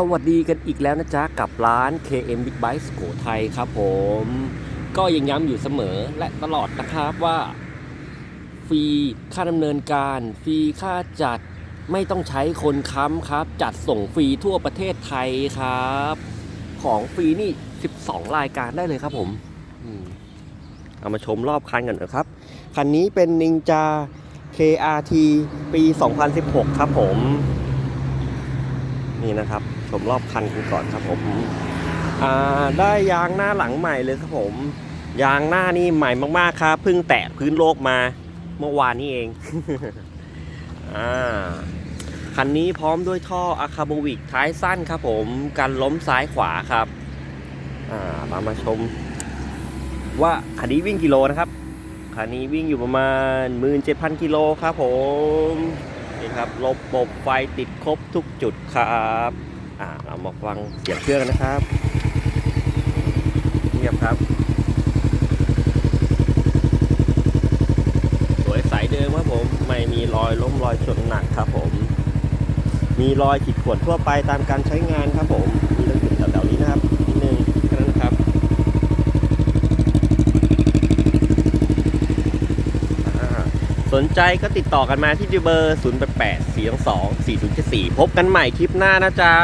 สวัสดีกันอีกแล้วนะจ๊ะ กับร้าน KM Big Bike สุโขทัยครับผม ก็ยังย้ำอยู่เสมอและตลอดนะครับว่า ฟรีค่าดำเนินการ ฟรีค่าจัดไม่ต้องใช้คนค้ำครับ จัดส่งฟรีทั่วประเทศไทยครับ ของฟรีนี่ 12 รายการได้เลยครับผมอืมเอามาชมรอบคันกันนะครับ คันนี้เป็นนินจา KRT ปี 2016 ครับผม นี่นะครับ ชมรอบคันกันก่อนครับผมได้ยางหน้าหลังใหม่เลยครับผม ยางหน้านี่ใหม่มากๆครับเพิ่งแตะพื้นโลกมาเมื่อวานนี้เองอคันนี้พร้อมด้วยท่ออะคาโบวิกท้ายสั้นครับผมกันล้มซ้ายขวาครับาเรามาชม ว่าคันนี้วิ่งกิโลนะครับคันนี้วิ่งอยู่ประมาณ 17,000 กิโลครับผม นี่ครับระบบไฟติดครบทุกจุดครับอ่าเรามาฟังเสียงเครื่องนะครับเงียบครับ สวยใสเดิมครับผมไม่มีรอยล้มรอยชนหนักครับผม มีรอยขีดข่วนทั่วไปตามการใช้งานครับผมมีเรื่องจุดแถวนี้นะครับนิดนึงแค่นั้นครับอ่า สนใจก็ติดต่อกันมาที่เบอร์ 0 8 8 4 2 4 0 7 4 พบกันใหม่คลิปหน้านะจ๊ะ